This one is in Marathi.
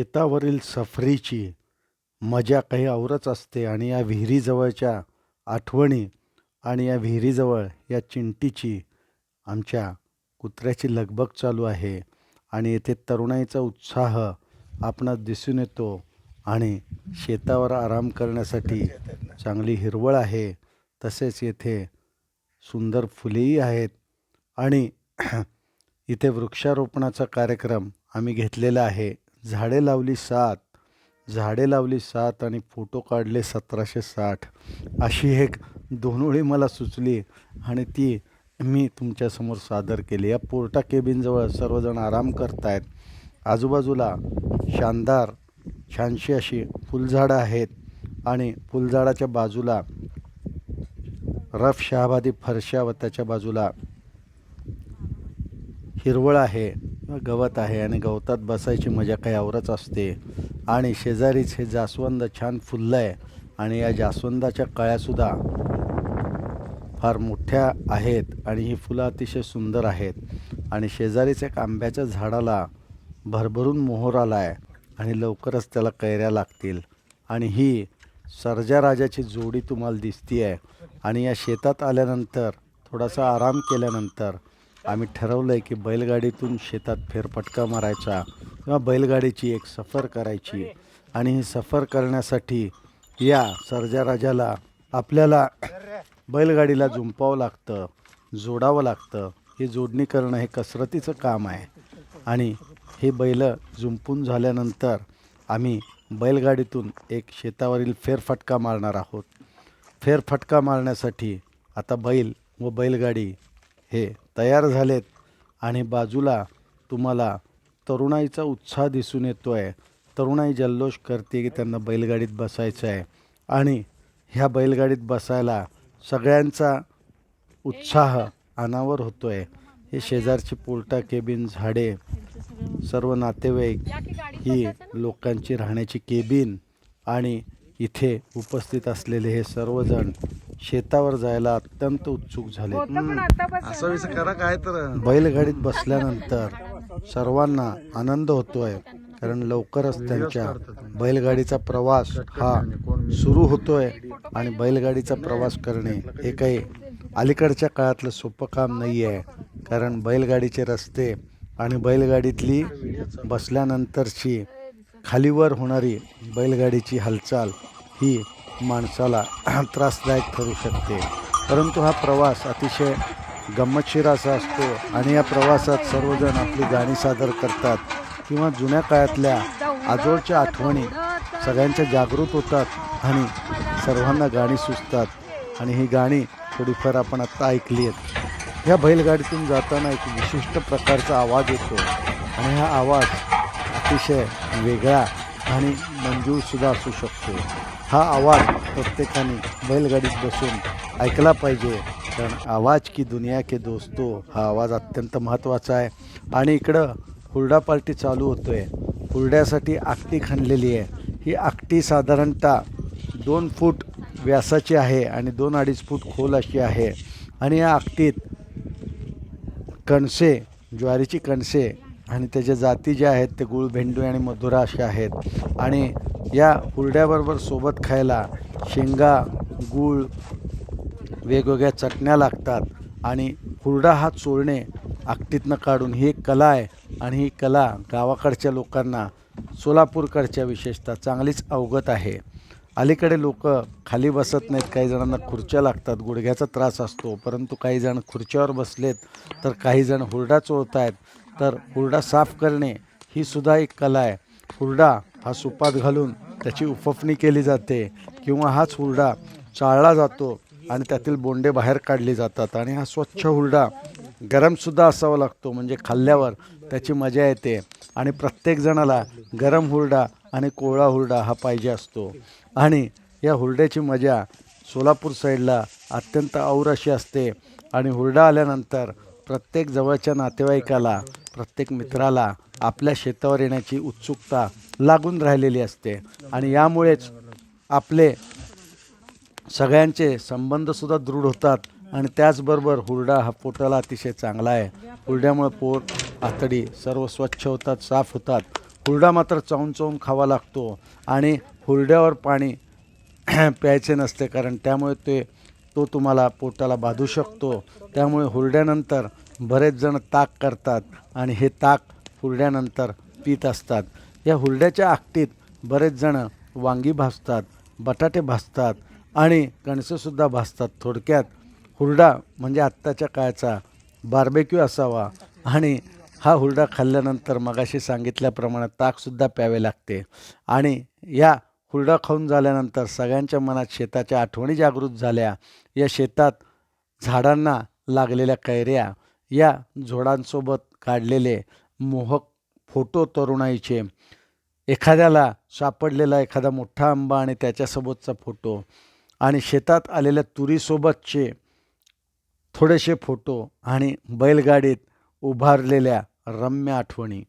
शेतावरील सफरीची मजा काही औरच असते आणि या विहिरीजवळच्या आठवणी आणि या विहिरीजवळ या चिंटीची आमच्या कुत्र्याची लगबग चालू आहे आणि येथे तरुणाईचा उत्साह आपणास दिसून येतो आणि शेतावर आराम करण्यासाठी चांगली हिरवळ आहे. तसेच येथे सुंदर फुलेही आहेत आणि इथे वृक्षारोपणाचा कार्यक्रम आम्ही घेतलेला आहे. झाडे लावली सात झाडे लावली सात आणि फोटो काढले सतराशे साठ. अशी एक दोनोळी मला सुचली आणि ती मी तुमच्यासमोर सादर केली. या पोर्टा केबिनजवळ सर्वजण आराम करतायत. आजूबाजूला शानदार छानशी अशी फुलझाडं आहेत आणि फुलझाडाच्या बाजूला रफ शहाबादी फरशा व त्याच्या बाजूला हिरवळ आहे. गवत आहे आणि गवतात बसायची मजा काही आवरच असते. आणि शेजारीच हे जास्वंद छान फुललं आहे आणि या जास्वंदाच्या कळ्यासुद्धा फार मोठ्या आहेत आणि ही फुलं अतिशय सुंदर आहेत. आणि शेजारीच एक आंब्याच्या झाडाला भरभरून मोहर आला आहे आणि लवकरच त्याला कैऱ्या लागतील. आणि ही सरजा राजाची जोडी तुम्हाला दिसती आहे आणि या शेतात आल्यानंतर थोडासा आराम केल्यानंतर आम्ही ठरवलं आहे की बैलगाडीतून शेतात फेरफटका मारायचा किंवा बैलगाडीची एक सफर करायची. आणि ही सफर करण्यासाठी या सर्जा राजाला आपल्याला बैलगाडीला जुंपावं लागतं जोडावं लागतं. ही जोडणी करणं हे कसरतीचं काम आहे. आणि हे बैल जुंपून झाल्यानंतर आम्ही बैलगाडीतून एक शेतावरील फेरफटका मारणार आहोत. फेरफटका मारण्यासाठी आता बैल व बैलगाडी हे तयार झालेत आणि बाजूला तुम्हाला तरुणाईचा उत्साह दिसून येतो आहे तरुणाई जल्लोष करते की त्यांना बैलगाडीत बसायचं आहे. आणि ह्या बैलगाडीत बसायला सगळ्यांचा उत्साह अनावर होतो आहे हे शेजारची पोलटा केबिन झाडे सर्व नातेवाईक ही लोकांची राहण्याची केबिन आणि इथे उपस्थित असलेले हे सर्वजण शेतावर जायला अत्यंत उत्सुक झाले. असं करा काय तर. बैलगाडीत बसल्यानंतर सर्वांना आनंद होतोय कारण लवकरच त्यांच्या बैलगाडीचा प्रवास हा सुरू होतोय आणि बैलगाडीचा प्रवास करणे हे काही अलीकडच्या काळातलं सोपं काम नाही आहे कारण बैलगाडीचे रस्ते आणि बैलगाडीतली बसल्यानंतरची खालीवर होणारी बैलगाडीची हालचाल ही माणसाला त्रासदायक ठरू शकते. परंतु हा प्रवास अतिशय गंमतशीर असा असतो आणि या प्रवासात सर्वजण आपली गाणी सादर करतात किंवा जुन्या काळातल्या आजोळच्या आठवणी सगळ्यांच्या जागृत होतात आणि सर्वांना गाणी सुचतात. आणि ही गाणी थोडीफार आपण आत्ता ऐकली आहेत. ह्या बैलगाडीतून जाताना एक विशिष्ट प्रकारचा आवाज येतो आणि हा आवाज अतिशय वेगळा आणि मंजूरसुद्धा असू शकतो. हा आवाज प्रत्येकाने बैलगाडीत बसून ऐकला पाहिजे. कारण आवाज की दुनिया के दोस्तो हा आवाज अत्यंत महत्त्वाचा आहे. आणि इकडं हुरडा पार्टी चालू होतो आहे हुरड्यासाठी आकटी खणलेली आहे. ही आकटी साधारणतः दोन फूट व्यासाची आहे आणि दोन अडीच फूट खोल अशी आहे. आणि या आकटीत कणसे ज्वारीची कणसे आणि त्याच्या जाती ज्या आहेत ते गुळ भेंडू आणि मधुरा अशा आहेत. आणि या हुरड्याबरोबर सोबत खायला शेंगा गूळ वेगवेगळ्या चटण्या लागतात. आणि हुरडा हा चोळणे आकटीतनं काढून ही एक कला आहे आणि ही कला गावाकडच्या लोकांना सोलापूरकडच्या विशेषतः चांगलीच अवगत आहे. अलीकडे लोक खाली बसत नाहीत काही जणांना खुर्च्या लागतात गुडघ्याचा त्रास असतो. परंतु काही जण खुर्च्यावर बसलेत तर काही जण हुरडा चोळत आहेत तर हुरडा साफ करणे ही सुद्धा एक कला आहे. हुरडा हा सुपात घालून त्याची उफफणी केली जाते किंवा हाच हुरडा चाळला जातो आणि त्यातील बोंडे बाहेर काढले जातात आणि हा स्वच्छ हुरडा गरमसुद्धा असावा लागतो म्हणजे खाल्ल्यावर त्याची मजा येते आणि प्रत्येकजणाला गरम हुरडा आणि कोवळा हुरडा हा पाहिजे असतो. आणि या हुरड्याची मजा सोलापूर साईडला अत्यंत और अशी असते आणि हुरडा आल्यानंतर प्रत्येक जवळच्या नातेवाईकाला प्रत्येक मित्राला आपल्या शेतावर येण्याची उत्सुकता लागून राहिलेली असते. आणि यामुळेच आपले सगळ्यांचे संबंधसुद्धा दृढ होतात आणि त्याचबरोबर हुरडा हा पोटाला अतिशय चांगला आहे. हुरड्यामुळे पोट आतडी सर्व स्वच्छ होतात साफ होतात. हुरडा मात्र चावून चावून खावा लागतो आणि हुरड्यावर पाणी प्यायचे नसते कारण त्यामुळे ते तो तुम्हाला पोटाला बाधू शकतो. त्यामुळे हुरड्यानंतर बरेच जण ताक करतात आणि हे ताक हुरड्यानंतर पीत असतात. या हुरड्याच्या आकटीत बरेच जण वांगी भाजतात बटाटे भाजतात आणि कणसंसुद्धा भाजतात थोडक्यात. हुरडा म्हणजे आत्ताच्या काळचा बार्बेक्यू असावा आणि हा हुरडा खाल्ल्यानंतर मगाशी सांगितल्याप्रमाणे ताकसुद्धा प्यावे लागते. आणि या हुरडा खाऊन झाल्यानंतर सगळ्यांच्या मनात शेताच्या आठवणी जागृत झाल्या. या शेतात झाडांना लागलेल्या कैऱ्या या झोडांसोबत काढलेले मोहक फोटो तरुणाईचे एखाद्याला सापडलेला एखादा मोठा आंबा आणि त्याच्यासोबतचा फोटो आणि शेतात आलेल्या तुरीसोबतचे थोडेसे फोटो आणि बैलगाडीत उभारलेल्या रम्य आठवणी.